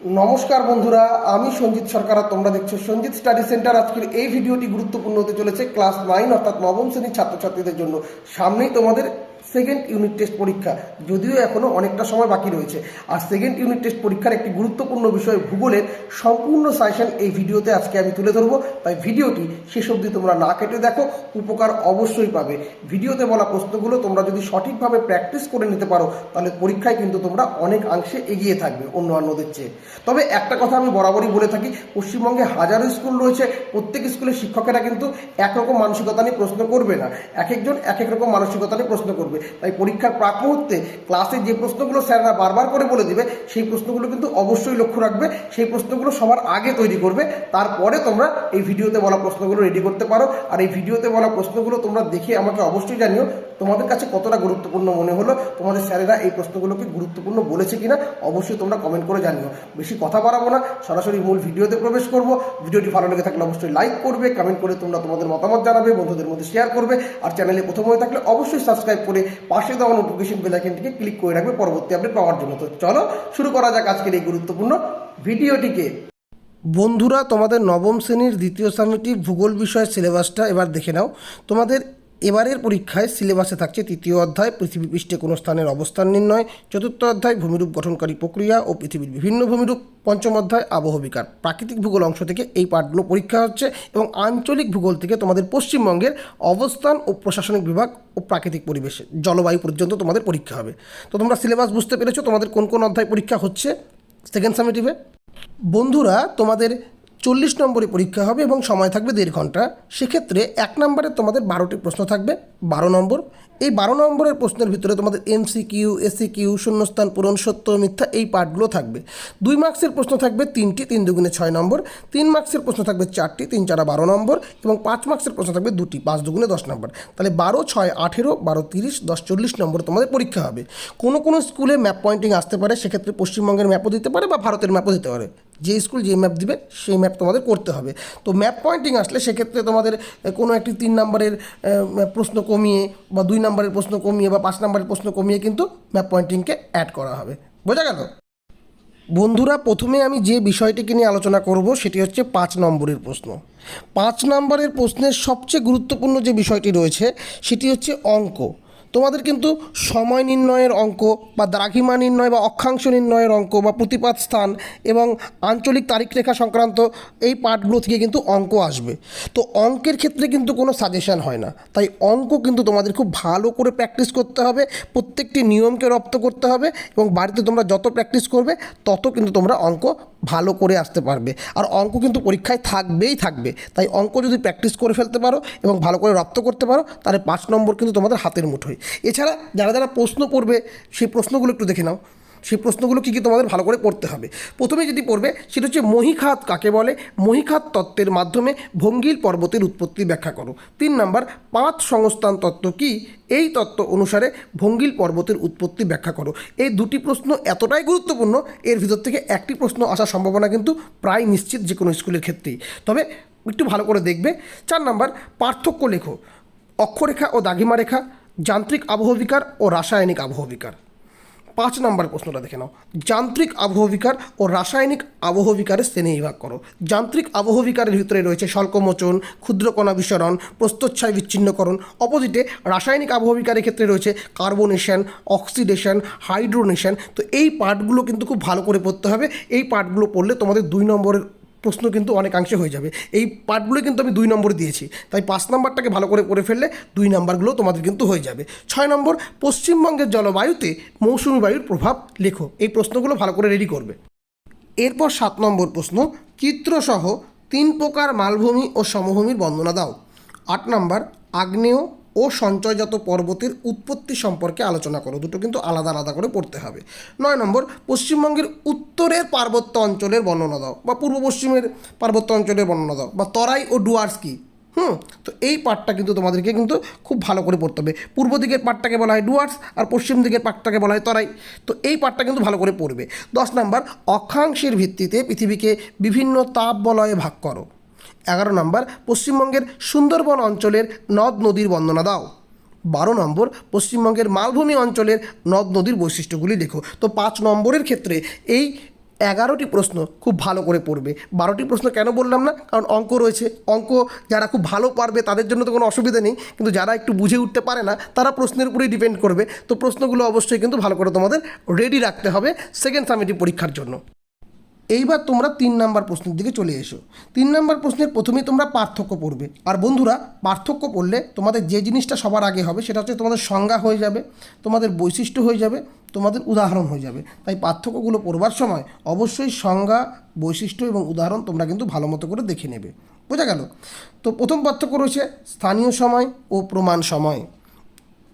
নমস্কার বন্ধুরা, আমি সঞ্জিত সরকার আর তোমরা দেখছ সঞ্জিত স্টাডি সেন্টার। আজকের এই ভিডিওটি গুরুত্বপূর্ণ হতে চলেছে ক্লাস নাইন, অর্থাৎ নবম শ্রেণির ছাত্রছাত্রীদের জন্য। সামনেই তোমাদের সেকেন্ড ইউনিট টেস্ট পরীক্ষা, যদিও এখনও অনেকটা সময় বাকি রয়েছে। আর সেকেন্ড ইউনিট টেস্ট পরীক্ষার একটি গুরুত্বপূর্ণ বিষয় ভূগোলের সম্পূর্ণ সাজেশন এই ভিডিওতে আজকে আমি তুলে ধরবো। তাই ভিডিওটি শেষ অবধি তোমরা না কেটে দেখো, উপকার অবশ্যই পাবে। ভিডিওতে বলা প্রশ্নগুলো তোমরা যদি সঠিকভাবে প্র্যাকটিস করে নিতে পারো, তাহলে পরীক্ষায় কিন্তু তোমরা অনেক অংশে এগিয়ে থাকবে অন্য অন্যদের চেয়ে। তবে একটা কথা আমি বরাবরই বলে থাকি, পশ্চিমবঙ্গে হাজারো স্কুল রয়েছে, প্রত্যেক স্কুলের শিক্ষকেরা কিন্তু একরকম মানসিকতা নিয়ে প্রশ্ন করবে না। এক একজন এক এক রকম মানসিকতা নিয়ে প্রশ্ন করবে। তাই পরীক্ষার প্রাক মুহূর্তে ক্লাসে যে প্রশ্নগুলো স্যাররা বারবার করে বলে দিবে, সেই প্রশ্নগুলো কিন্তু অবশ্যই লক্ষ্য রাখবে, সেই প্রশ্নগুলো সবার আগে তৈরি করবে, তারপরে তোমরা এই ভিডিওতে বলা প্রশ্নগুলো রেডি করতে পারো। আর এই ভিডিওতে বলা প্রশ্নগুলো তোমরা দেখে আমাকে অবশ্যই জানিও, তোমাদের কাছে কতটা গুরুত্বপূর্ণ মনে হলো, তোমাদের স্যারেরা এই প্রশ্নগুলোকে গুরুত্বপূর্ণ বলেছে কিনা, অবশ্যই তোমরা কমেন্ট করে জানিও। বেশি কথা বাড়াবো না, সরাসরি মূল ভিডিওতে প্রবেশ করব। ভিডিওটি ভালো লেগে থাকলে অবশ্যই লাইক করবে কমেন্ট করে তোমরা তোমাদের মতামত জানাবে, বন্ধুদের মধ্যে শেয়ার করবে। আর চ্যানেলে প্রথম হয়ে থাকলে অবশ্যই সাবস্ক্রাইব করে পাশে দেওয়া নোটিফিকেশন বেল ক্লিক করে রাখবে, পরবর্তী আপডেট পাওয়ার জন্য। তো চলো, শুরু করা যাক আজকের এই গুরুত্বপূর্ণ ভিডিওটিকে। বন্ধুরা, তোমাদের নবম শ্রেণির দ্বিতীয় সামিটি ভূগোল বিষয়ের সিলেবাসটা এবার দেখে নাও। তোমাদের এবারের পরীক্ষায় সিলেবাসে থাকছে তৃতীয় অধ্যায়, পৃথিবী পৃষ্ঠে কোনো স্থানের অবস্থান নির্ণয়, চতুর্থ অধ্যায় ভূমিরূপ গঠনকারী প্রক্রিয়া ও পৃথিবীর বিভিন্ন ভূমিরূপ, পঞ্চম অধ্যায় আবহবিকার প্রাকৃতিক ভূগোল অংশ থেকে এই পাঠগুলো পরীক্ষা হচ্ছে এবং আঞ্চলিক ভূগোল থেকে তোমাদের পশ্চিমবঙ্গের অবস্থান ও প্রশাসনিক বিভাগ ও প্রাকৃতিক পরিবেশ, জলবায়ু পর্যন্ত তোমাদের পরীক্ষা হবে। তো তোমরা সিলেবাস বুঝতে পেরেছ তোমাদের কোন কোন অধ্যায় পরীক্ষা হচ্ছে? সেকেন্ড সামিটিভে। বন্ধুরা, তোমাদের চল্লিশ নম্বরে পরীক্ষা হবে এবং সময় থাকবে দেড় ঘণ্টা। সেক্ষেত্রে এক নম্বরে তোমাদের বারোটি প্রশ্ন থাকবে, বারো নম্বর। এই বারো নম্বরের প্রশ্নের ভিতরে তোমাদের এমসি কিউ এসি কিউ শূন্যস্থান, পূরণ, সত্য, মিথ্যা এই পার্টগুলো থাকবে। দুই মার্কসের প্রশ্ন থাকবে তিনটি, তিন দুগুণে ছয় নম্বর। তিন মার্কসের প্রশ্ন থাকবে চারটি, তিন চারা বারো নম্বর এবং পাঁচ মার্কসের প্রশ্ন থাকবে দুটি, পাঁচ দুগুণে দশ নম্বর। তাহলে বারো, ছয়, আঠেরো, বারো, তিরিশ, দশ, চল্লিশ নম্বর তোমাদের পরীক্ষা হবে। কোনো কোনো স্কুলে ম্যাপ পয়েন্টিং আসতে পারে, সেক্ষেত্রে পশ্চিমবঙ্গের ম্যাপও দিতে পারে বা ভারতের ম্যাপও দিতে পারে। যে স্কুল যে ম্যাপ দিবে, সেই ম্যাপ তোমাদের করতে হবে। তো ম্যাপ পয়েন্টিং আসলে সেক্ষেত্রে তোমাদের কোনো একটি তিন নম্বরের প্রশ্ন কমিয়ে বা দুই নম্বরের প্রশ্ন কমিয়ে বা পাঁচ নম্বরের প্রশ্ন কমিয়ে কিন্তু ম্যাপ পয়েন্টিংকে অ্যাড করা হবে। বোঝা গেল? বন্ধুরা, প্রথমে আমি যে বিষয়টিকে নিয়ে আলোচনা করব সেটি হচ্ছে পাঁচ নম্বরের প্রশ্ন। পাঁচ নম্বরের প্রশ্নের সবচেয়ে গুরুত্বপূর্ণ যে বিষয়টি রয়েছে, সেটি হচ্ছে অঙ্ক। তোমাদের কিন্তু সময় নির্ণয়ের অঙ্ক বা দ্রাঘিমা নির্ণয় বা অক্ষাংশ নির্ণয়ের অঙ্ক বা প্রতিপাদ স্থান এবং আঞ্চলিক তারিখ রেখা সংক্রান্ত এই পাঠগুলো থেকে কিন্তু অঙ্ক আসবে। তো অঙ্কের ক্ষেত্রে কিন্তু কোনো সাজেশন হয় না। তাই অঙ্ক কিন্তু তোমাদের খুব ভালো করে প্র্যাকটিস করতে হবে, প্রত্যেকটি নিয়মকে রপ্ত করতে হবে এবং বাড়িতে তোমরা যত প্র্যাকটিস করবে, তত কিন্তু তোমরা অঙ্ক ভালো করে আসতে পারবে। আর অঙ্ক কিন্তু পরীক্ষায় থাকবেই থাকবে। তাই অঙ্ক যদি প্র্যাকটিস করে ফেলতে পারো এবং ভালো করে রপ্ত করতে পারো, তাহলে পাঁচ নম্বর কিন্তু তোমাদের হাতের মুঠোয়। এছাড়া যারা যারা প্রশ্ন করবে, সেই প্রশ্নগুলো একটু দেখে নাও। সেই প্রশ্নগুলো কী কী তোমাদের ভালো করে পড়তে হবে। প্রথমে যদি পড়বে সেটা হচ্ছে মহিখাত কাকে বলে? মহিখাত তত্ত্বের মাধ্যমে ভঙ্গিল পর্বতের উৎপত্তি ব্যাখ্যা করো। তিন নাম্বার, পাঁচ সংস্থান তত্ত্ব কি? এই তত্ত্ব অনুসারে ভঙ্গিল পর্বতের উৎপত্তি ব্যাখ্যা করো। এই দুটি প্রশ্ন এতটাই গুরুত্বপূর্ণ, এর ভিতর থেকে একটি প্রশ্ন আসার সম্ভাবনা কিন্তু প্রায় নিশ্চিত যে কোনো স্কুলের ক্ষেত্রেই। তবে একটু ভালো করে দেখবে। চার নাম্বার, পার্থক্য লেখো। অক্ষরেখা ও দাগিমা রেখা যান্ত্রিক আবহবিকার ও রাসায়নিক আবহবিকার। পাঁচ নাম্বার প্রশ্নটা দেখে নাও। যান্ত্রিক আবহবিকার ও রাসায়নিক আবহবিকারের শ্রেণি বিভাগ করো। যান্ত্রিক আবহবিকারের ভিতরে রয়েছে স্বল্পমোচন, ক্ষুদ্রকণা বিসরণ, প্রস্তচ্ছায় বিচ্ছিন্নকরণ। অপোজিটে রাসায়নিক আবহবিকারের ক্ষেত্রে রয়েছে কার্বনেশন, অক্সিডেশন, হাইড্রোনেশন। তো এই পার্টগুলো কিন্তু খুব ভালো করে পড়তে হবে। এই পার্টগুলো পড়লে তোমাদের দুই নম্বরের প্রশ্ন কিন্তু অনেকাংশে হয়ে যাবে। এই পার্টগুলো কিন্তু আমি দুই নম্বরে দিয়েছি। তাই পাঁচ নম্বরটাকে ভালো করে করে ফেললে দুই নাম্বারগুলো তোমাদের কিন্তু হয়ে যাবে। ছয় নম্বর, পশ্চিমবঙ্গের জলবায়ুতে মৌসুমি বায়ুর প্রভাব লেখো। এই প্রশ্নগুলো ভালো করে রেডি করবে। এরপর সাত নম্বর প্রশ্ন, চিত্রসহ তিন প্রকার মালভূমি ও সমভূমির বর্ণনা দাও। আট নম্বর, আগ্নেয় ও সঞ্চয়জাত পর্বতের উৎপত্তি সম্পর্কে আলোচনা করো। দুটো কিন্তু আলাদা আলাদা করে পড়তে হবে। নয় নম্বর, পশ্চিমবঙ্গের উত্তরের পার্বত্য অঞ্চলের বর্ণনা দাও বা পূর্ব পশ্চিমের পার্বত্য অঞ্চলের বর্ণনা দাও বা তরাই ও ডুয়ার্স কি? হুম, তো এই পার্টটা কিন্তু তোমাদেরকে কিন্তু খুব ভালো করে পড়তে হবে। পূর্ব দিকের পার্টটাকে বলা হয় ডুয়ার্স আর পশ্চিম দিকের পার্টটাকে বলা হয় তরাই। তো এই পার্টটা কিন্তু ভালো করে পড়বে। দশ নাম্বার, অক্ষাংশের ভিত্তিতে পৃথিবীকে বিভিন্ন তাপ বলয়ে ভাগ করো। এগারো নম্বর, পশ্চিমবঙ্গের সুন্দরবন অঞ্চলের নদ নদীর বর্ণনা দাও। বারো নম্বর, পশ্চিমবঙ্গের মালভূমি অঞ্চলের নদ নদীর বৈশিষ্ট্যগুলি লেখো তো পাঁচ নম্বরের ক্ষেত্রে এই এগারোটি প্রশ্ন খুব ভালো করে পড়বে। বারোটি প্রশ্ন কেন বললাম না? কারণ অঙ্ক রয়েছে। অঙ্ক যারা খুব ভালো পারবে তাদের জন্য তো কোনো অসুবিধা নেই। কিন্তু যারা একটু বুঝে উঠতে পারে না, তারা প্রশ্নের উপরেই ডিপেন্ড করবে। তো প্রশ্নগুলো অবশ্যই কিন্তু ভালো করে তোমাদের রেডি রাখতে হবে সেকেন্ড সামিটিভ পরীক্ষার জন্য। এইবার তোমরা তিন নাম্বার প্রশ্নের দিকে চলে এসো। তিন নাম্বার প্রশ্নের প্রথমেই তোমরা পার্থক্য পড়বে। আর বন্ধুরা, পার্থক্য পড়লে তোমাদের যে জিনিসটা সবার আগে হবে সেটা হচ্ছে তোমাদের সংজ্ঞা হয়ে যাবে, তোমাদের বৈশিষ্ট্য হয়ে যাবে, তোমাদের উদাহরণ হয়ে যাবে। তাই পার্থক্যগুলো পড়বার সময় অবশ্যই সংজ্ঞা, বৈশিষ্ট্য এবং উদাহরণ তোমরা কিন্তু ভালো মতো করে দেখে নেবে। বোঝা গেল? তো প্রথম পার্থক্য রয়েছে স্থানীয় সময় ও প্রমাণ সময়।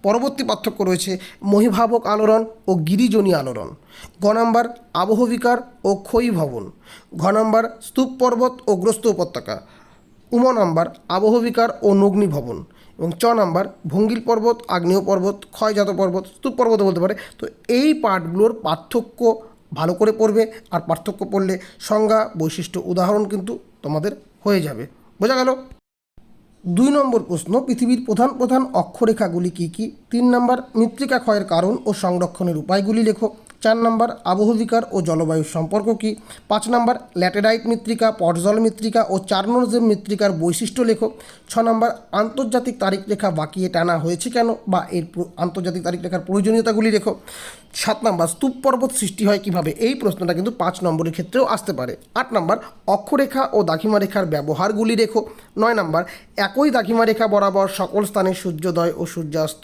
পরবর্তী পার্থক্য রয়েছে মহিভাবক আলোড়ন ও গিরিজনী আলোড়ন। গ নাম্বার, আবহবিকার ও ক্ষয়ী ভবন ঘ নাম্বার স্তূপ পর্বত ও গ্রস্ত উপত্যকা। উম নাম্বার, আবহবিকার ও নগ্নি ভবন এবং চ নাম্বার, ভঙ্গিল পর্বত, আগ্নেয় পর্বত, ক্ষয়জাত পর্বত স্তূপ পর্বত বলতে পারে। তো এই পাঠগুলোর পার্থক্য ভালো করে পড়বে। আর পার্থক্য পড়লে সংজ্ঞা বৈশিষ্ট্য উদাহরণ কিন্তু তোমাদের হয়ে যাবে। বোঝা গেল? দুই নম্বর প্রশ্ন, পৃথিবীর প্রধান প্রধান অক্ষরেখাগুলি কী কী? তিন নম্বর, মৃত্তিকা ক্ষয়ের কারণ ও সংরক্ষণের উপায়গুলি লেখো। চার নম্বর আবহবিকার ও জলবায়ুর সম্পর্ক কী? পাঁচ নম্বর ল্যাটেরাইট মৃত্তিকা, পটজল মৃত্তিকা ও চারনোজেম মৃত্তিকার বৈশিষ্ট্য লেখো ছ নম্বর আন্তর্জাতিক তারিখ রেখা বাঁকিয়ে টানা হয়েছে কেন বা এর আন্তর্জাতিক তারিখ রেখার প্রয়োজনীয়তাগুলি লেখো। সাত নম্বর স্তূপ পর্বত সৃষ্টি হয় কীভাবে? এই প্রশ্নটা কিন্তু পাঁচ নম্বরের ক্ষেত্রেও আসতে পারে। আট নম্বর অক্ষরেখা ও দাখিমা রেখার ব্যবহারগুলি রেখো নয় নম্বর একই দাখিমা রেখা বরাবর সকল স্থানে সূর্যোদয় ও সূর্যাস্ত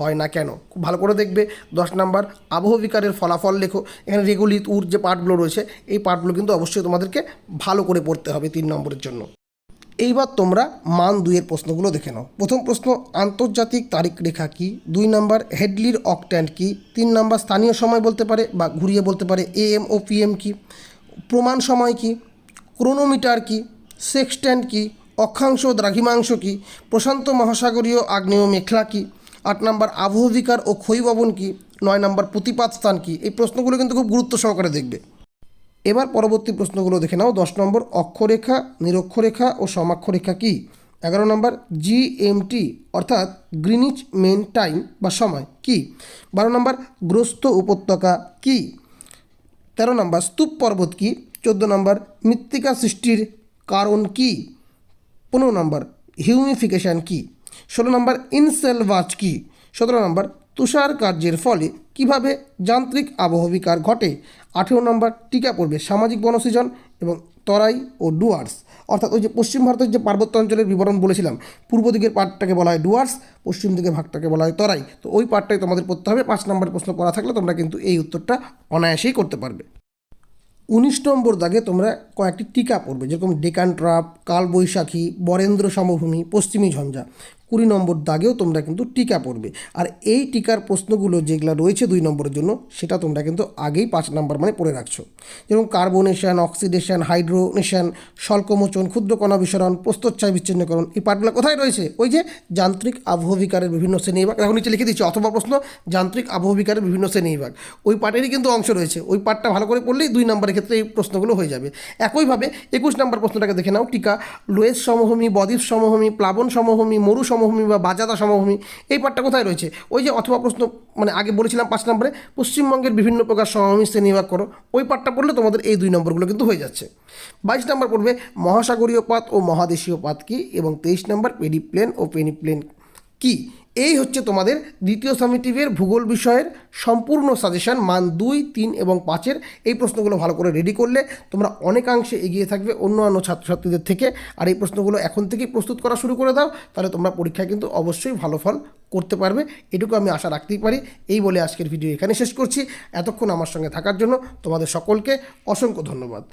হয় না কেন? খুব ভালো করে দেখবে। দশ নম্বর আবহবিকারের ফলাফল লেখো। এখানে রেগুলিত উর যে পার্টগুলো রয়েছে, এই পার্টগুলো কিন্তু অবশ্যই তোমাদেরকে ভালো করে পড়তে হবে তিন নম্বরের জন্য। এইবার তোমরা মান দুইয়ের প্রশ্নগুলো দেখে নাও। প্রথম প্রশ্ন, আন্তর্জাতিক তারিখ রেখা কি? দুই নাম্বার, হেডলির অকট্যান্ট কি? তিন নাম্বার, স্থানীয় সময় বলতে পারে বা ঘুরিয়ে বলতে পারে এএম ও পিএম কি? প্রমাণ সময় কি? ক্রোনোমিটার কি? সেক্সট্যান্ট কি? অক্ষাংশ দ্রাঘিমাংশ কি? প্রশান্ত মহাসাগরীয় আগ্নেয় মেখলা কি? আট নাম্বার আবহবিকার ও ক্ষয়ীভবন কি? নয় নম্বর প্রতিপাত স্থান কি? এই প্রশ্নগুলো কিন্তু খুব গুরুত্ব সহকারে দেখবে। এবার পরবর্তী প্রশ্নগুলো দেখে নাও। দশ নম্বর অক্ষরেখা, নিরক্ষরেখা ও সমাক্ষরেখা কি? এগারো নম্বর জিএমটি অর্থাৎ গ্রিনিচ মেন টাইম বা সময় কি? বারো নম্বর গ্রস্ত উপত্যকা কি? তেরো নম্বর স্তূপ পর্বত কি? চোদ্দ নম্বর মৃত্তিকা সৃষ্টির কারণ কি? পনেরো নম্বর হিউমিফিকেশন কি? ষোলো নম্বর ইনসেলভাজ কী? সতেরো নম্বর, তুষার কার্যের ফলে কীভাবে যান্ত্রিক আবহবিকার ঘটে? আঠেরো নম্বর, টিকা পড়বে সামাজিক বনসৃজন এবং তরাই ও ডুয়ার্স। অর্থাৎ ওই যে পশ্চিম ভারতের যে পার্বত্য অঞ্চলের বিবরণ বলেছিলাম, পূর্ব দিকের পার্টটাকে বলা হয় ডুয়ার্স, পশ্চিম দিকের ভাগটাকে বলা হয় তরাই। তো ওই পার্টটাই তোমাদের পড়তে হবে, পাঁচ নম্বরের প্রশ্ন করা থাকলে তোমরা কিন্তু এই উত্তরটা অনায়াসেই করতে পারবে। উনিশ নম্বর দাগে তোমরা কয়েকটি টিকা পড়বে, যেরকম ডেকান ট্রাপ কালবৈশাখী, বরেন্দ্র সমভূমি, পশ্চিমী ঝঞ্ঝা। কুড়ি নম্বর দাগেও তোমরা কিন্তু টিকা পড়বে। আর এই টিকার প্রশ্নগুলো যেগুলো রয়েছে দুই নম্বরের জন্য, সেটা তোমরা কিন্তু আগেই পাঁচ নম্বর মানে পড়ে রাখছো। যেমন কার্বনেশন, অক্সিডেশন, হাইড্রোনেশন, স্বল্পমোচন, ক্ষুদ্রকণা বিসরণ, প্রস্তচ্ছায় বিচ্ছিন্নকরণ, এই পার্টগুলো কোথায় রয়েছে? ওই যে যান্ত্রিক আবহবিকারের বিভিন্ন শ্রেণীবিভাগ, এখন নিচে লিখে দিচ্ছি, অথবা প্রশ্ন, যান্ত্রিক আবহবিকারের বিভিন্ন শ্রেণীবিভাগ। ওই পার্টেরই কিন্তু অংশ রয়েছে, ওই পার্টটা ভালো করে পড়লেই দুই নম্বরের ক্ষেত্রে এই প্রশ্নগুলো হয়ে যাবে। একইভাবে একুশ নম্বর প্রশ্নটাকে দেখে নাও, টিকা লোয়েস সমভূমি, বদ্বীপ সমভূমি, প্লাবন সমভূমি, মরু সমভূমি বা বাজাদা সমভূমি, এই পার্টটা কোথায় রয়েছে? ওই যে অথবা প্রশ্ন মানে আগে বলেছিলাম পাঁচ নম্বরে, পশ্চিমবঙ্গের বিভিন্ন প্রকার সমভূমি শ্রেণীভাগ করো, ওই পার্টটা পড়লে তোমাদের এই দুই নম্বরগুলো কিন্তু হয়ে যাচ্ছে। বাইশ নম্বর পড়বে, মহাসাগরীয় পাত ও মহাদেশীয় পাত কী? এবং তেইশ নম্বর পেডিপ্লেন ও পেনিপ্লেন কি? এই হচ্ছে তোমাদের দ্বিতীয় সামিটিভের ভূগোল বিষয়ের সম্পূর্ণ সাজেশন মান দুই, তিন এবং পাঁচের। এই প্রশ্নগুলো ভালো করে রেডি করলে তোমরা অনেকাংশে এগিয়ে থাকবে অন্য অন্যান্য ছাত্রছাত্রীদের থেকে। আর এই প্রশ্নগুলো এখন থেকেই প্রস্তুত করা শুরু করে দাও, তাহলে তোমরা পরীক্ষায় কিন্তু অবশ্যই ভালো ফল করতে পারবে। এটুকু আমি আশা রাখতেই পারি। এই বলে আজকের ভিডিও এখানে শেষ করছি। এতক্ষণ আমার সঙ্গে থাকার জন্য তোমাদের সকলকে অসংখ্য ধন্যবাদ।